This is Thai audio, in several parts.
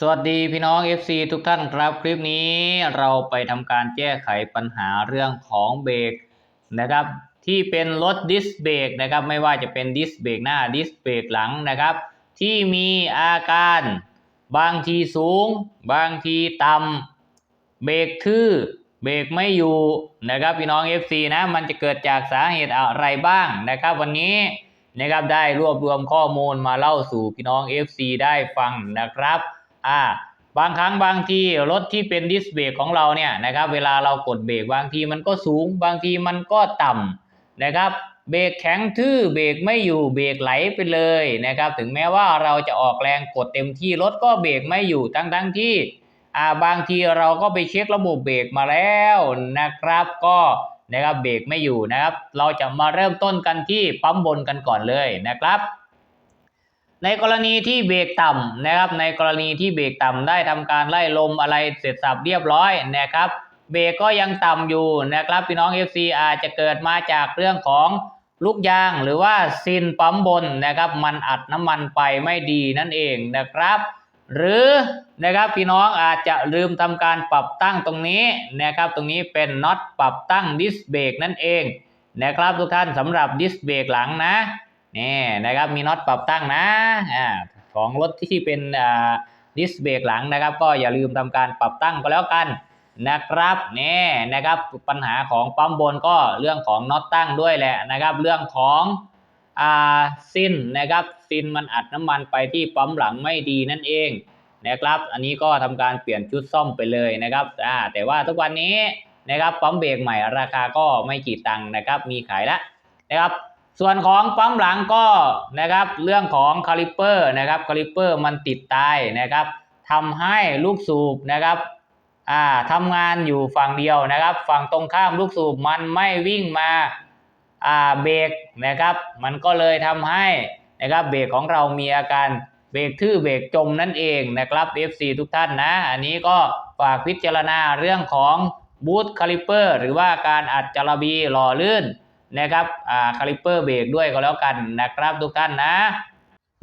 สวัสดีพี่น้อง FC ทุกท่านครับ คลิปนี้เราไปทำการแก้ไขปัญหาเรื่องของเบรกนะครับ ที่เป็นรถดิสเบรกนะครับ ไม่ว่าจะเป็นดิสเบรกหน้าดิสเบรกหลังนะครับ ที่มีอาการบางทีสูง บางทีต่ำเบรกทื่อเบรกไม่อยู่นะครับพี่น้อง FC นะมันจะเกิดจากสาเหตุอะไรบ้างนะครับ วันนี้นะครับได้รวบรวมข้อมูลมาเล่าสู่พี่น้อง FC ได้ฟังนะครับ อ่าบางครั้งบางทีรถที่เป็นดิสเบรกของเราเนี่ยนะครับ เวลาเรากดเบรกบางทีมันก็สูง บางทีมันก็ต่ำนะครับเบรกแข็งทื่อเบรกไม่อยู่เบรกไหลไปเลยนะครับ ถึงแม้ว่าเราจะออกแรงกดเต็มที่รถก็เบรกไม่อยู่ทั้งทั้งที่อ่าบางทีเราก็ไปเช็คระบบเบรกมาแล้วนะครับ ก็นะครับเบรกไม่อยู่นะครับ เราจะมาเริ่มต้นกันที่ปั๊มบนกันก่อนเลยนะครับ ในกรณีที่เบรกต่ำนะครับ ในกรณีที่เบรกต่ำได้ทำการไล่ลมอะไรเสร็จสับเรียบร้อยนะครับเบรกก็ยังต่ำอยู่นะครับ พี่น้อง FC อาจจะเกิดมาจากเรื่องของลูกยางหรือว่าซินปั๊มบนนะครับ มันอัดน้ำมันไปไม่ดีนั่นเองนะครับ หรือนะครับพี่น้องอาจจะลืมทำการปรับตั้งตรงนี้นะครับ ตรงนี้เป็นน็อตปรับตั้งดิสเบรกนั่นเองนะครับทุกท่านสำหรับดิสเบรกหลังนะ นี่นะครับมีน็อตปรับตั้งนะอ่าของรถที่เป็นอ่าดิสเบรกหลังนะครับ ก็อย่าลืมทำการปรับตั้งก็แล้วกันนะครับนี่นะครับปัญหาของปั๊มบนก็เรื่องของน็อตตั้งด้วยแหละนะครับ เรื่องของอ่าซินนะครับซินมันอัดน้ำมันไปที่ปั๊มหลังไม่ดีนั่นเองนะครับ อันนี้ก็ทำการเปลี่ยนชุดซ่อมไปเลยนะครับอ่าแต่ว่าทุกวันนี้นะครับปั๊มเบรกใหม่ราคาก็ไม่กี่ตังค์นะครับ มีขายแล้วนะครับ ส่วนของปั๊มหลังก็นะครับเรื่องของคาลิเปอร์นะครับคาลิเปอร์มันติดตายนะครับทำให้ลูกสูบนะครับอ่าทำงานอยู่ฝั่งเดียวนะครับ ฝั่งตรงข้ามลูกสูบมันไม่วิ่งมาอ่าเบรกนะครับ มันก็เลยทำให้นะครับเบรกของเรามีอาการเบรกทื่อเบรกจมนั่นเองนะครับ FC ทุกท่านนะ อันนี้ก็ฝากพิจารณาเรื่องของบูทคาลิเปอร์หรือว่าการอัดจารบีหล่อลื่น นะครับอ่าคาลิปเปอร์เบรกด้วยก็แล้วกันนะครับทุกท่านนะ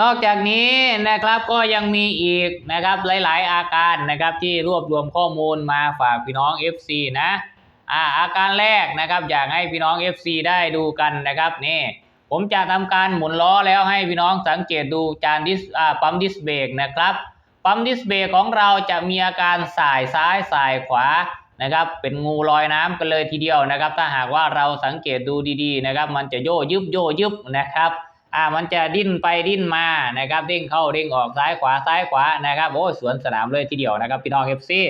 นอกจากนี้นะครับก็ยังมีอีกนะครับหลาย ๆ อาการนะครับที่รวบรวมข้อมูลมาฝากพี่น้อง FC นะอ่าอาการแรกนะครับอยากให้พี่น้อง FC ได้ดูกันนะครับนี่ผมจะทำการหมุนล้อแล้วให้พี่น้องสังเกตดูจานดิสอ่าปั๊มดิสเบรกนะครับปั๊มดิสเบรกของเราจะมีอาการสายซ้ายสายขวา นะครับเป็นงูลอยน้ำกันเลยทีเดียวนะครับ ถ้าหากว่าเราสังเกตดูดีๆนะครับ มันจะโยยึบโยยึบนะครับอ่ามันจะดิ้นไปดิ้นมานะครับเด้งเข้าเด้งออกซ้ายขวาซ้ายขวานะครับโอ้สวนสนามเลยทีเดียวนะครับ พี่น้องเอฟซี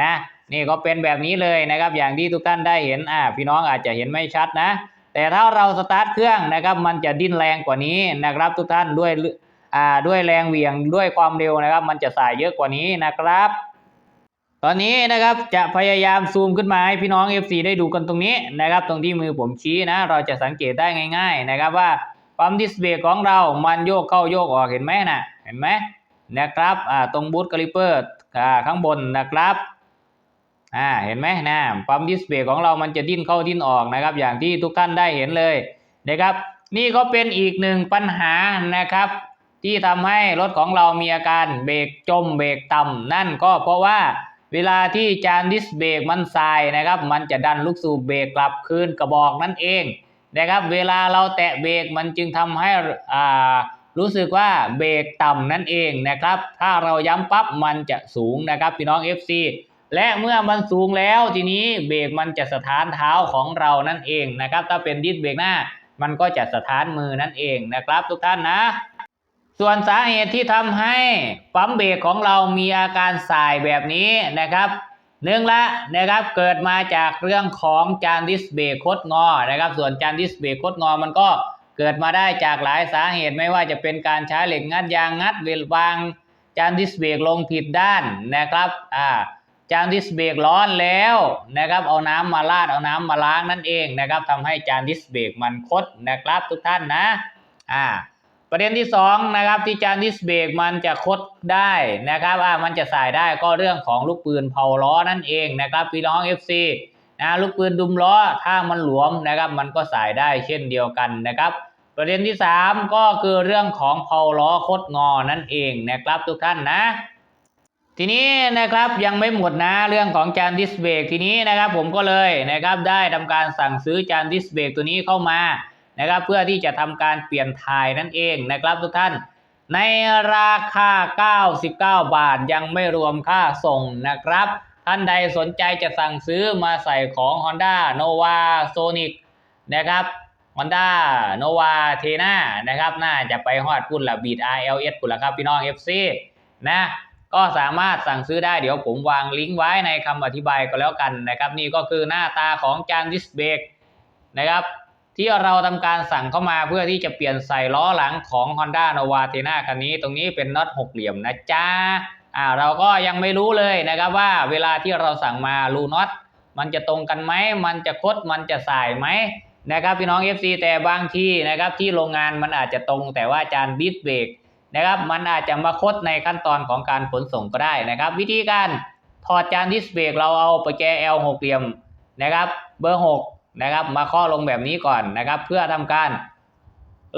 นะนี่ก็เป็นแบบนี้เลยนะครับ อย่างที่ทุกท่านได้เห็นอ่าพี่น้องอาจจะเห็นไม่ชัดนะ แต่ถ้าเราสตาร์ทเครื่องนะครับ มันจะดิ้นแรงกว่านี้นะครับ ทุกท่านด้วยอ่าด้วยแรงเหวี่ยงด้วยความเร็วนะครับ มันจะสายเยอะกว่านี้นะครับ ตอนนี้นะครับจะพยายามซูมขึ้นมาให้พี่น้อง FC ได้ดูกันตรงนี้นะครับ ตรงที่มือผมชี้นะ เราจะสังเกตได้ง่าย ๆ นะครับว่าปั๊มดิสเบรกของเรามันโยกเข้าโยกออกเห็นไหมนะเห็นไหมนะครับอ่าตรงบูทคาลิเปอร์อ่าข้างบนนะครับอ่าเห็นไหมนะปั๊มดิสเบรกของเรามันจะดิ้นเข้าดิ้นออกนะครับ อย่างที่ทุกท่านได้เห็นเลยนะครับ นี่ก็เป็นอีกหนึ่งปัญหานะครับ ที่ทำให้รถของเรามีอาการเบรกจมเบรกต่ำนั่นก็เพราะว่า เวลาที่จานดิสเบรกมันสายนะครับ มันจะดันลูกสูบเบรกกลับคืนกระบอกนั่นเองนะครับ เวลาเราแตะเบรกมันจึงทำให้อ่ารู้สึกว่าเบรกต่ำนั่นเองนะครับ ถ้าเราย้ำปั๊บมันจะสูงนะครับพี่น้อง FC และเมื่อมันสูงแล้วทีนี้เบรกมันจะสถานเท้าของเรานั่นเองนะครับ ถ้าเป็นดิสเบรกหน้า มันก็จะสถานมือนั่นเองนะครับ ทุกท่านนะ ส่วนสาเหตุที่ทำให้ปั๊มเบรกของเรามีอาการสายแบบนี้นะครับหนึ่งละนะครับเกิดมาจากเรื่องของจานดิสเบรกคดงอนะครับ ส่วนจานดิสเบรกคดงอมันก็เกิดมาได้จากหลายสาเหตุไม่ว่าจะเป็นการใช้เหล็กงัดยางงัดเวลวาง จานดิสเบรกลงผิดด้านนะครับอ่าจานดิสเบรกร้อนแล้วนะครับ เอาน้ำมาราดเอาน้ำมาล้างนั่นเองนะครับทำให้จานดิสเบรกมันคดนะครับทุกท่านนะอ่า ประเด็นที่สองนะครับที่จานดิสเบรกมันจะคดได้นะครับอ่ามันจะสายได้ก็เรื่องของลูกปืนเผาล้อนั่นเองนะครับพี่น้อง FC นะลูกปืนดุมล้อถ้ามันหลวมนะครับมันก็สายได้เช่นเดียวกันนะครับ ประเด็นที่สามก็คือเรื่องของเผาล้อคดงอนั่นเองนะครับทุกท่านนะ ทีนี้นะครับยังไม่หมดนะเรื่องของจานดิสเบรกทีนี้นะครับผมก็เลยนะครับได้ทำการสั่งซื้อจานดิสเบรกตัวนี้เข้ามา นะครับเพื่อที่จะทำการเปลี่ยนถ่ายนั่นเองนะครับทุกท่าน ในราคา 99 บาทยังไม่รวมค่าส่งนะครับ ท่านใดสนใจจะสั่งซื้อมาใส่ของ Honda Nova Sonic นะครับ Honda Nova t e n a นะครับ น่าจะไปฮอดพุ่นละบีด RLS พุ่นละครับพี่น้อง FC นะก็สามารถสั่งซื้อได้เดี๋ยวผมวางลิงก์ไว้ในคำอธิบายก็แล้วกันนะครับ นี่ก็คือหน้าตาของจานดิสเบรกนะครับ ที่เราทำการสั่งเข้ามาเพื่อที่จะเปลี่ยนใส่ล้อหลังของ Honda Nova t e n a คันนี้ ตรงนี้เป็นน็อตหกเหลี่ยมนะจ๊ะอ่าเราก็ยังไม่รู้เลยนะครับว่าเวลาที่เราสั่งมารูน็อตมันจะตรงกันไหมมันจะคดมันจะสายไหมนะครับพี่น้อง FC แต่บางที่นะครับที่โรงงานมันอาจจะตรงแต่ว่าจานดิสเบรกนะครับมันอาจจะมาคดในขั้นตอนของการขนส่งก็ได้นะครับ วิธีการถอดจานดิสเบรกเราเอาประแจ L หกเหลี่ยมนะครับเบอร์หก นะครับ มาข้อลงแบบนี้ก่อนนะครับ เพื่อทำการ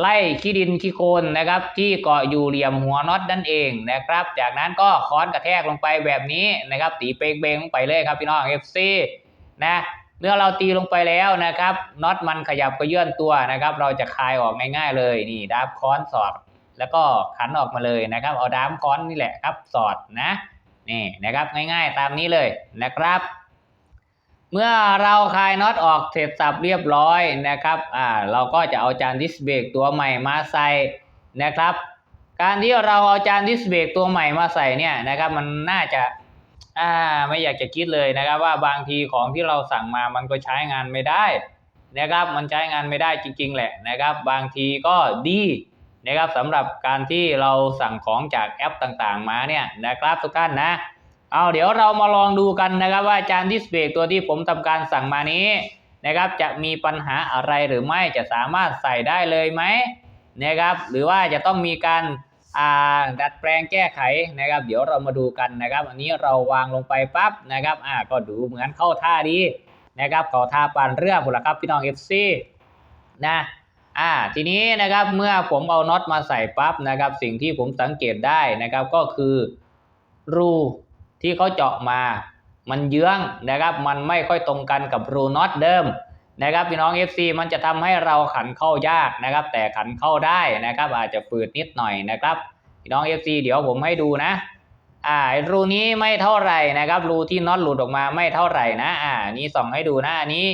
ไล่ขี้ดินขี้โคลนนะครับ ที่เกาะอยู่เหลี่ยมหัวน็อตนั่นเองนะครับ จากนั้นก็ค้อนกระแทกลงไปแบบนี้นะครับ ตีเปงเบงลงไปเลยครับพี่น้อง FC นะเมื่อเราตีลงไปแล้วนะครับน็อตมันขยับกระเยื่อนตัวนะครับ เราจะคลายออกง่ายๆเลยนี่ดับค้อนสอด แล้วก็ขันออกมาเลยนะครับ เอาด้ามค้อนนี่แหละครับสอดนะนี่นะครับง่ายๆตามนี้เลยนะครับ เมื่อเราคลายน็อตออกเสร็จสับเรียบร้อยนะครับ อ่า เราก็จะเอาจานดิสเบรกตัวใหม่มาใส่นะครับ การที่เราเอาจานดิสเบรกตัวใหม่มาใส่เนี่ยนะครับ มันน่าจะ อ่า ไม่อยากจะคิดเลยนะครับ ว่าบางทีของที่เราสั่งมามันก็ใช้งานไม่ได้นะครับ มันใช้งานไม่ได้จริง ๆ แหละนะครับ บางทีก็ดีนะครับสำหรับการที่เราสั่งของจากแอปต่างๆ มาเนี่ยนะครับทุกท่านนะ เอาเดี๋ยวเรามาลองดูกันนะครับว่าจานดิสเบรกตัวที่ผมทำการสั่งมานี้นะครับ จะมีปัญหาอะไรหรือไม่จะสามารถใส่ได้เลยไหมนะครับ หรือว่าจะต้องมีการดัดแปลงแก้ไขนะครับ เดี๋ยวเรามาดูกันนะครับ อันนี้เราวางลงไปปั๊บนะครับอ่าก็ดูเหมือนเข้าท่าดีนะครับเข้าท่าปานเรือพุ่นละครับพี่น้อง FC นะอ่าทีนี้นะครับเมื่อผมเอาน็อตมาใส่ปั๊บนะครับ สิ่งที่ผมสังเกตได้นะครับก็คือรู ที่เขาเจาะมา มันเยื้องนะครับ มันไม่ค่อยตรงกันกับรูน็อตเดิมนะครับพี่น้อง FC มันจะทำให้เราขันเข้ายากนะครับ แต่ขันเข้าได้นะครับ อาจจะฝืดนิดหน่อยนะครับพี่น้อง FC เดี๋ยวผมให้ดูนะ อ่ารูนี้ไม่เท่าไหร่นะครับ รูที่น็อตหลุดออกมาไม่เท่าไหร่นะ อ่า นี่ส่องให้ดูนะอันนี้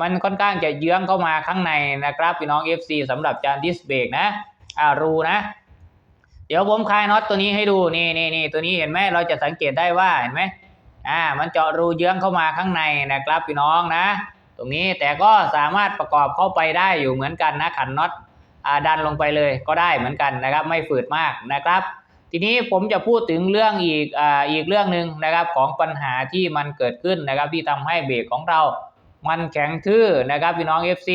มันค่อนข้างจะเยื้องเข้ามาข้างในนะครับพี่น้อง FC สำหรับจานดิสเบรกนะ อ่ารูนะ เดี๋ยวผมคลายน็อตตัวนี้ให้ดูนี่นี่นี่ตัวนี้เห็นไหมเราจะสังเกตได้ว่าเห็นไหมอ่า มันเจาะรูเยื้องเข้ามาข้างในนะครับพี่น้องนะ ตรงนี้แต่ก็สามารถประกอบเข้าไปได้อยู่เหมือนกันนะขันน็อตอ่าดันลงไปเลยก็ได้เหมือนกันนะครับ ไม่ฝืดมากนะครับ ทีนี้ผมจะพูดถึงเรื่องอีกอ่าอีกเรื่องหนึ่งนะครับของปัญหาที่มันเกิดขึ้นนะครับที่ทำให้เบรกของเรา มันแข็งทื่อนะครับพี่น้อง FC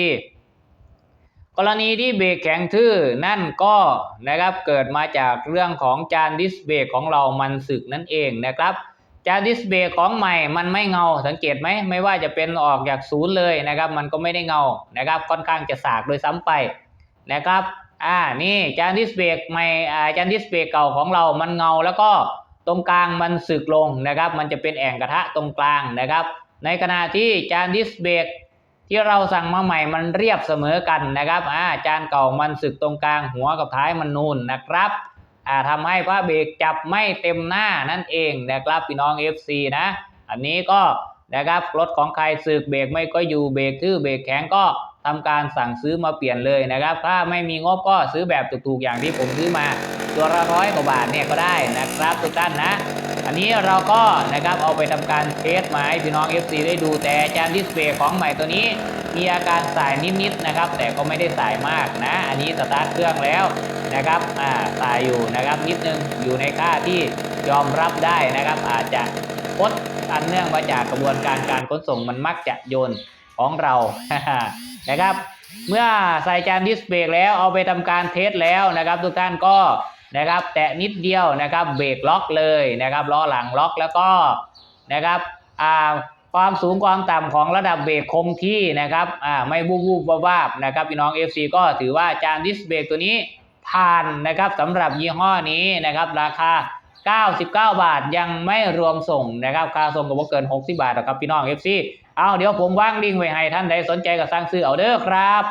กรณีที่เบรกแข็งทื่อนั่นก็นะครับเกิดมาจากเรื่องของจานดิสเบรกของเรามันสึกนั่นเองนะครับจานดิสเบรกของใหม่มันไม่เงาสังเกตไหมไม่ว่าจะเป็นออกจากศูนย์เลยนะครับ มันก็ไม่ได้เงานะครับค่อนข้างจะสากโดยซ้ำไปนะครับอ่านี่จานดิสเบรกใหม่อ่าจานดิสเบรกเก่าของเรามันเงาแล้วก็ตรงกลางมันสึกลงนะครับ มันจะเป็นแอ่งกระทะตรงกลางนะครับ ในขณะที่จานดิสเบรก ที่เราสั่งมาใหม่มันเรียบเสมอกันนะครับอ่าจานเก่ามันสึกตรงกลางหัวกับท้ายมันนูนนะครับอ่าทำให้ผ้าเบรกจับไม่เต็มหน้านั่นเองนะครับพี่น้อง FC นะ อันนี้ก็นะครับรถของใครสึกเบรกไม่ก็อยู่เบรกทื่อเบรกแข็งก็ ทำการสั่งซื้อมาเปลี่ยนเลยนะครับ ถ้าไม่มีงบก็ซื้อแบบถูกๆอย่างที่ผมซื้อมา ตัวละร้อยกว่าบาทเนี่ยก็ได้นะครับทุกท่านนะ อันนี้เราก็นะครับเอาไปทำการเทสมาให้พี่น้อง FC ได้ดูแต่จานดิสเพย์ของใหม่ตัวนี้ มีอาการสายนิดๆนะครับ แต่ก็ไม่ได้สายมากนะ อันนี้สตาร์ทเครื่องแล้วนะครับอ่าสายอยู่นะครับนิดนึงอยู่ในค่าที่ยอมรับได้นะครับ อาจจะพดอันเนื่องมาจากกระบวนการการขนส่งมันมักจะโยนของเรา นะครับ เมื่อใส่จานดิสเบรกแล้วเอาไปทำการเทสแล้วนะครับ ทุกท่านก็นะครับ แตะนิดเดียวนะครับเบรกล็อกเลยนะครับล้อหลังล็อกแล้วก็นะครับอ่าความสูงความต่ำของระดับเบรกคงที่นะครับอ่าไม่บูบบูบวาบนะครับพี่น้อง FC ก็ถือว่าจานดิสเบรกตัวนี้ผ่านนะครับสำหรับยี่ห้อนี้นะครับ ราคา 99 บาทยังไม่รวมส่งนะครับ ค่าส่งก็บ่เกิน 60 บาทหรอกครับพี่น้อง FC เอาเดี๋ยวผมวางลิงก์ไว้ให้ท่านใดสนใจก็สั่งซื้อเอาเด้อครับ